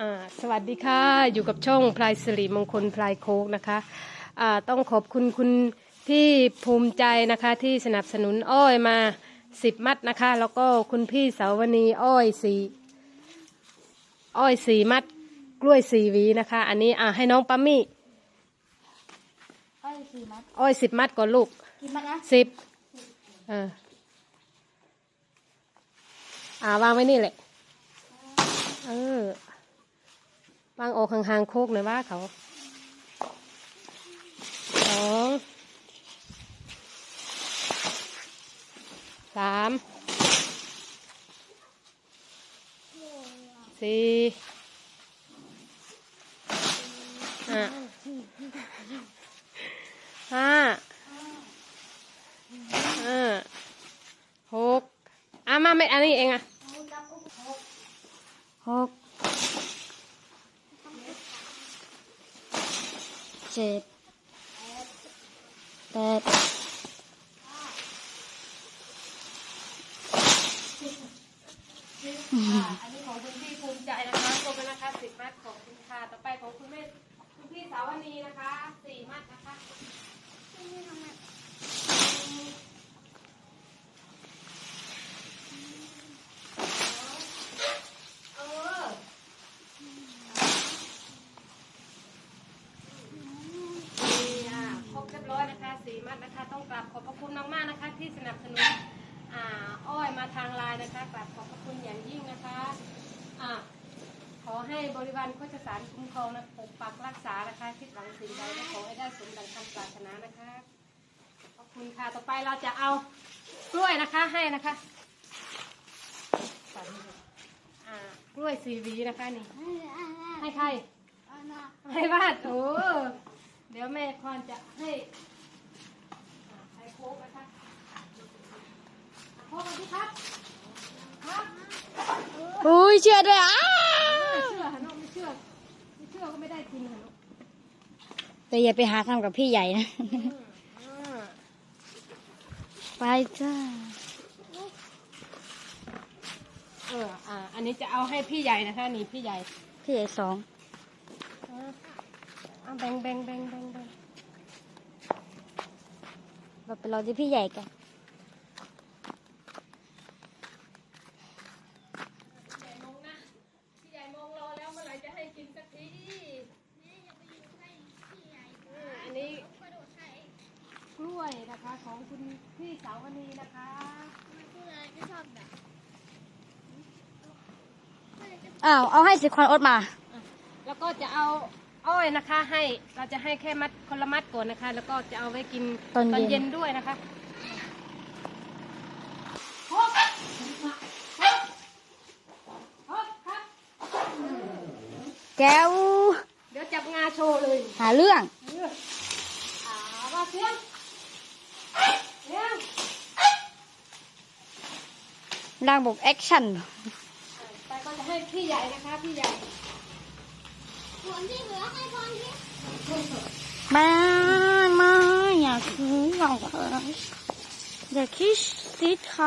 อ่าสวัสดีค่ะ อยู่กับช่องพลายสิริมงคลพลายโคกนะคะอ่าต้องขอบคุณคุณพี่ภูมิใจนะคะที่สนับสนุนอ้อยมาสิบมัดนะคะ แล้วก็คุณพี่สาวนีอ้อยสีอ้อยสีมัดกล้วยสีหวีนะคะ อันนี้อ่าให้น้องปัมมี่อ้อยสี่มัดอ้อยสิบมัดก่อนลูกกี่มัดนะสิบเอออ่าวางไว้นี่แหละ เออวางออกห่างๆโคกหน่อยว่าเขาสองสามสี่ห้าห้าห้าหกอะมาไม่อันนี้เองอะ เจ็ดแปด อันนี้ของคุณพี่ภูมิใจนะคะครบแล้วนะคะสิบมัดของคุณค่ะต่อไปของคุณแม่คุณพี่สาวนีนะคะสี่มัดนะคะเออนี่อะครบเรียบร้อยนะคะสี่มัดนะคะ ต้องกราบขอบพระคุณมากๆนะคะ ที่สนับสนุนอ่าอ้อยมาทางไลน์นะคะกราบขอบพระคุณอย่างยิ่งนะคะอะขอให้ บริวารโฆษสารคุ้มครองนะปกปักรักษานะคะคิดหวังสิ่งใดก็ขอให้ได้สมดังคำปรารถนานะคะขอบคุณค่ะต่อไปเราจะเอากล้วยนะคะให้นะคะอ่ากล้วยสีวีนะคะนี่ให้ใครให้วาดโอ้เดี๋ยวแม่พรจะให้ให้โค้กนะคะโค้กมาสิครับครับอุ้ยเชื่อด้วยอะ ไม่เชื่อฮะน้องไม่เชื่อ ไม่เชื่อก็ไม่ได้กินฮะน้อง แต่อย่าไปหาทำกับพี่ใหญ่นะอ่าไปจ้า เอออ่า อันนี้จะเอาให้พี่ใหญ่นะคะนี่พี่ใหญ่พี่ใหญ่สองอ่าเอาแบ่งแบ่งแบ่งแบ่งแบ่งเราไปรอที่พี่ใหญ่กัน พี่ใหญ่มองนะพี่ใหญ่มองรอแล้วเมื่อไหร่จะให้กินสักทีเอออันนี้ กล้วยนะคะ ของคุณพี่สาวนีนะคะอ้าวเอาให้สิควันอดมา แล้วก็จะเอาอ้อยนะคะ ให้เราจะให้แค่มัดคนละมัดก่อนนะคะ แล้วก็จะเอาไว้กินตอนเย็นเย็นด้วยนะคะแก้ว เดี๋ยวจับงาโชว์เลย หาเรื่องอ่าว่าเสียง เสียงดังบอกแอคชั่นไปก็จะให้พี่ใหญ่นะคะพี่ใหญ่มามาอย่าคืออย่าอย่าคิดสิทำ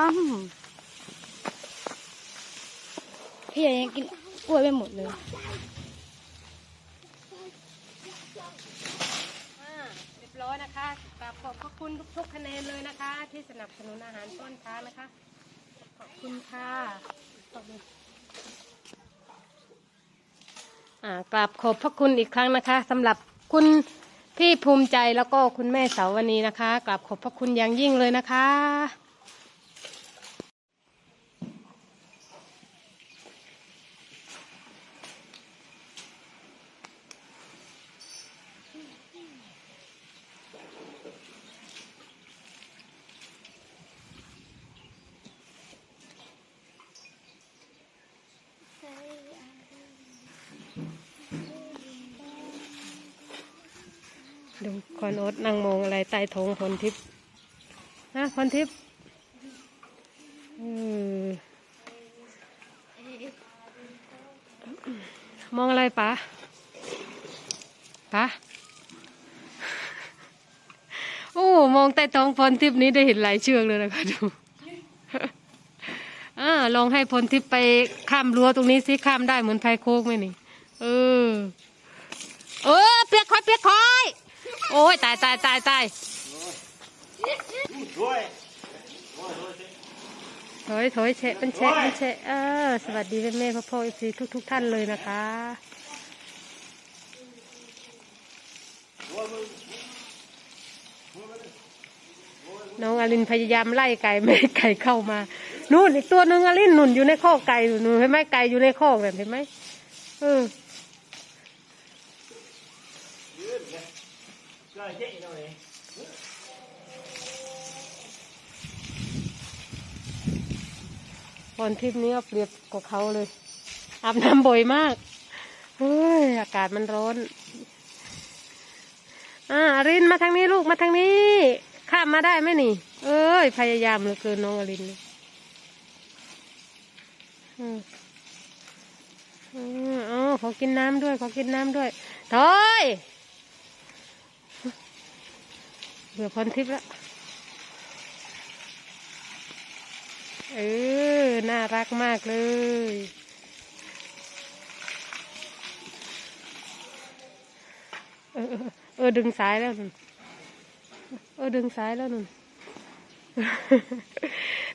พี่ใหญ่ยังกินกล้วยไปหมดเลยอ่าเร้อยนะคะกราบขอบพระคุณทุกๆคะแนนเลยนะคะ ที่สนับสนุนอาหารต้นค้านะคะ ขอบคุณค่ะขอบคุณกราบขอบพระคุณอีกครั้งนะคะสำหรับคุณพี่ภูมิใจแล้วก็คุณแม่เสาวนีนะคะกราบขอบพระคุณอย่างยิ่งเลยนะคะ ดูคอนโอ๊ตนั่งมองอะไรใต้ท้องพรทิพย์นะพรทิพย์อืมองอะไรปะปะโอ้มองใต้ท้องพรทิพย์นี้ได้เห็นหลายเชือกเลยนะคะดูอ่าลองให้พลทิพย์ไปข้ามรั้วตรงนี้สิข้ามได้เหมือนไพโคกไหมนี่เออเออเปียกคอยเปียกคอย โอ้ยตายตายตายตายด้วยถอยถอยเชะเป็นเชะเป็นเชะเออสวัสดีแม่แม่พ่อพ่อเอฟซีทุกทุกๆท่านเลยนะคะน้องอลินพยายามไล่ไก่ไม่ให้ไก่เข้ามานู่นอีกตัวหนึ่งอลินหนุนอยู่ในข้อกไก่อยู่นู่นเห็นไหมไก่อยู่ในข้อกแบบเห็นไหมเออ ก็เจ๊หน่อยตอนทริปนี้เปรียบกว่าเขาเลย อาบน้ำบ่อยมาก เฮ้ย อากาศมันร้อน อ่าอรินมาทางนี้ลูกมาทางนี้ ข้ามมาได้ไหมนี่ เอ้ย พยายามเหลือเกินน้องอรินอือืมอ๋อขอกินน้ำด้วย ขอกินน้ำด้วยถอย เบื่อพรทิพย์ล้วเออ น่ารักมากเลย เออ เออ ดึงสายแล้วนุ่น เออ ดึงสายแล้วนุ่น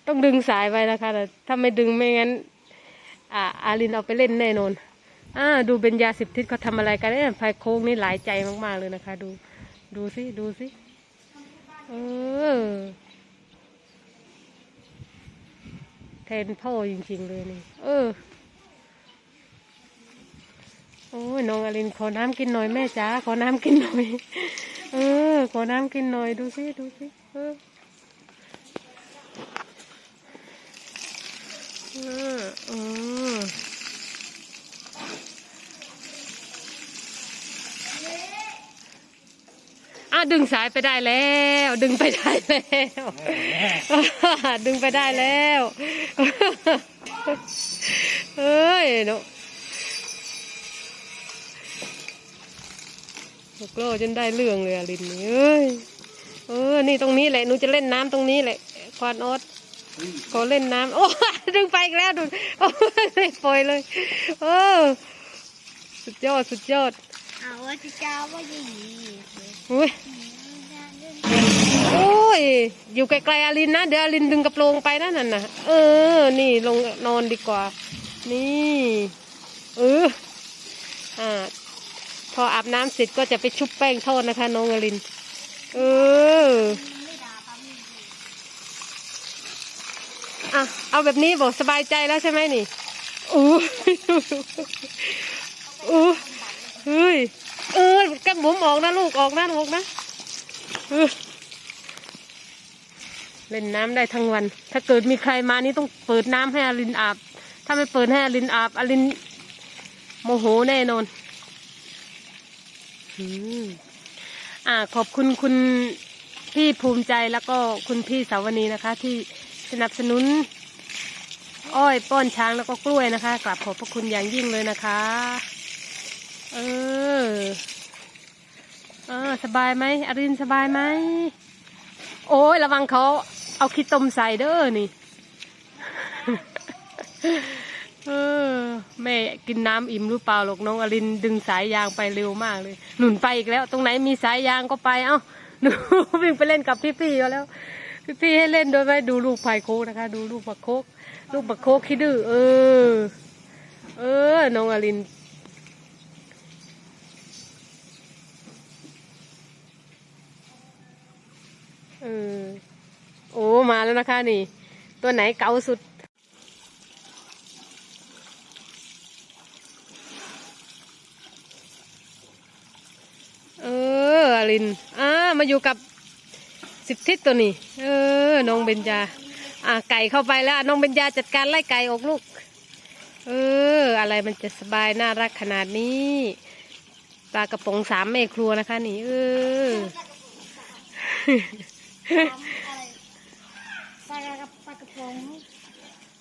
ต้องดึงสายไปนะคะแต่ถ้าไม่ดึงไม่งั้น อ่าอาลินเอาไปเล่นแน่นอน อ่า ดูเบญญาสิบทิศเขาทำอะไรกันเนี่ยพายโค้งนี่หลายใจมากๆเลยนะคะ ดู ดูสิ ดูสิ แทนพ่อจริง ๆ เลยนี่เออ โอ้ยน้องอลินขอน้ำกินหน่อยแม่จ๋าขอน้ำกินหน่อย เออ ขอน้ำกินหน่อยดูสิดูสิเออเออเออ อะดึงสายไปได้แล้ว ดึงไปได้แล้ว ดึงไปได้แล้วเอ้ยเนาะหกโลจนได้เรื่องเลยอลินนี่เอ้ยเออ นี่ตรงนี้แหละหนูจะเล่นน้ำตรงนี้แหละควานออสขอเล่นน้ำโอ้ดึงไปอีกแล้วดูโอ้ยปล่อยเลยเออสุดยอดสุดยอดเอาว่าจะเจ้าว่าอย่างนี้ อุ้ยโอ้ย อยู่ไกลๆอารินนะ เดี๋ยวอารินดึงกระโปรงไปนั่นน่ะนะเออ นี่ลงนอนดีกว่า นี่ เออ อ่า พออาบน้ำเสร็จก็จะไปชุบแป้งทอดนะคะ น้องอาริน เอออะเอาแบบนี้บอกสบายใจแล้วใช่ไหมนี่อู้อู้เฮ้ย เออแก้มบุ๋มออกนะลูกออกนะออกนะเออเล่นน้ำได้ทั้งวัน ถ้าเกิดมีใครมานี่ต้องเปิดน้ำให้อลินอาบ ถ้าไม่เปิดให้อลินอาบอลินโมโหแน่นอนอืมอ่า ขอบคุณคุณพี่ภูมิใจแล้วก็คุณพี่สาวนีนะคะ ที่สนับสนุน อ้อยป้อนช้างแล้วก็กล้วยนะคะกราบขอบพระคุณอย่างยิ่งเลยนะคะ เออ เออสบายไหมอรินสบายไหม โอ้ยระวังเขาเอาขี้ตมใส่เด้อนี่ เออแม่กินน้ำอิ่มหรือเปล่าหรอกน้องอรินดึงสายยางไปเร็วมากเลย หนุนไปอีกแล้ว ตรงไหนมีสายยางก็ไปเอ้าหนูวิ่งไปเล่นกับพี่ๆก็แล้ว พี่ๆให้เล่นโดยไม่ดูลูกไผ่โคกนะคะ ดูลูกบักโคก ลูกบักโคกขี้ดื้อเออ เออน้องอริน ออโอ้มาแล้วนะคะนี่ ตัวไหนเก่าสุด เอออลินอ่ามาอยู่กับสิบทิศตัวนี้ เออ น้องเบญจา อ่าไก่เข้าไปแล้ว น้องเบญจาจัดการไล่ไก่ออกลูก เออ อะไรมันจะสบายน่ารักขนาดนี้ปลากระป๋องสามแม่ครัวนะคะ นี่ เออ ปลากระปลากระพง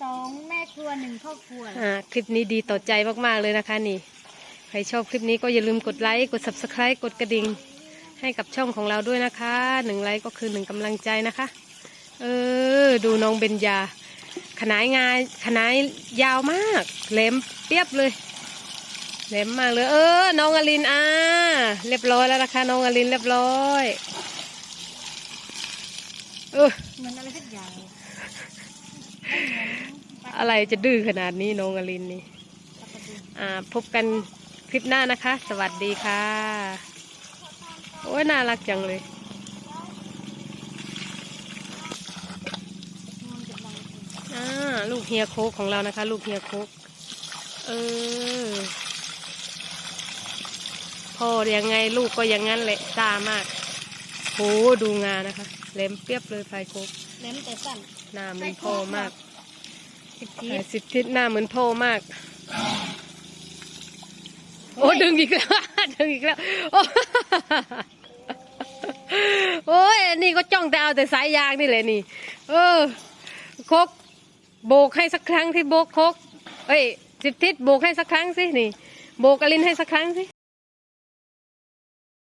สองแม่ครัวหนึ่งครอบครัว อ่าคลิปนี้ดีต่อใจมาก ๆ เลยนะคะนี่ ใครชอบคลิปนี้ก็อย่าลืมกดไลค์ กด subscribe กดกระดิ่ง ให้กับช่องของเราด้วยนะคะหนึ่งไลค์ก็คือหนึ่งกำลังใจนะคะ เออ ดูน้องเบญญา ขนายงาขนายยาวมากแหลมเปียบเลยแหลมมากเลย เออ น้องอลินอ่าเรียบร้อยแล้วนะคะ น้องอลินเรียบร้อย เออเหมันอะไรสักอย่างอะไรจะดื้อขนาดนี้น้องอลินนี่อ่าพบกันคลิปหน้านะคะ สวัสดีค่ะ โอ้ยน่ารักจังเลยอ่าลูกเฮียโคกของเรานะคะ ลูกเฮียโคกเออพ่อยังไงลูกก็อย่างนั้นแหละซ่ามากโหดูงานะคะ แหลมเปียบเลยไฟโคกเล่มแต่สั้นหน้าเหมือนพ่อมากสิบทีแต่สิบทิศหน้าเหมือนพ่อมาก โอ้ดึงอีกแล้วดึงอีกแล้วโอ้โอ้ยนี่ก็จ้องแต่เอาแต่สายยางนี่แหละนี่ เออโคกโบกให้สักครั้งที่โบกโคกเอ้ยสิบทิศโบกให้สักครั้งสินี่ โบกอลินให้สักครั้งสิ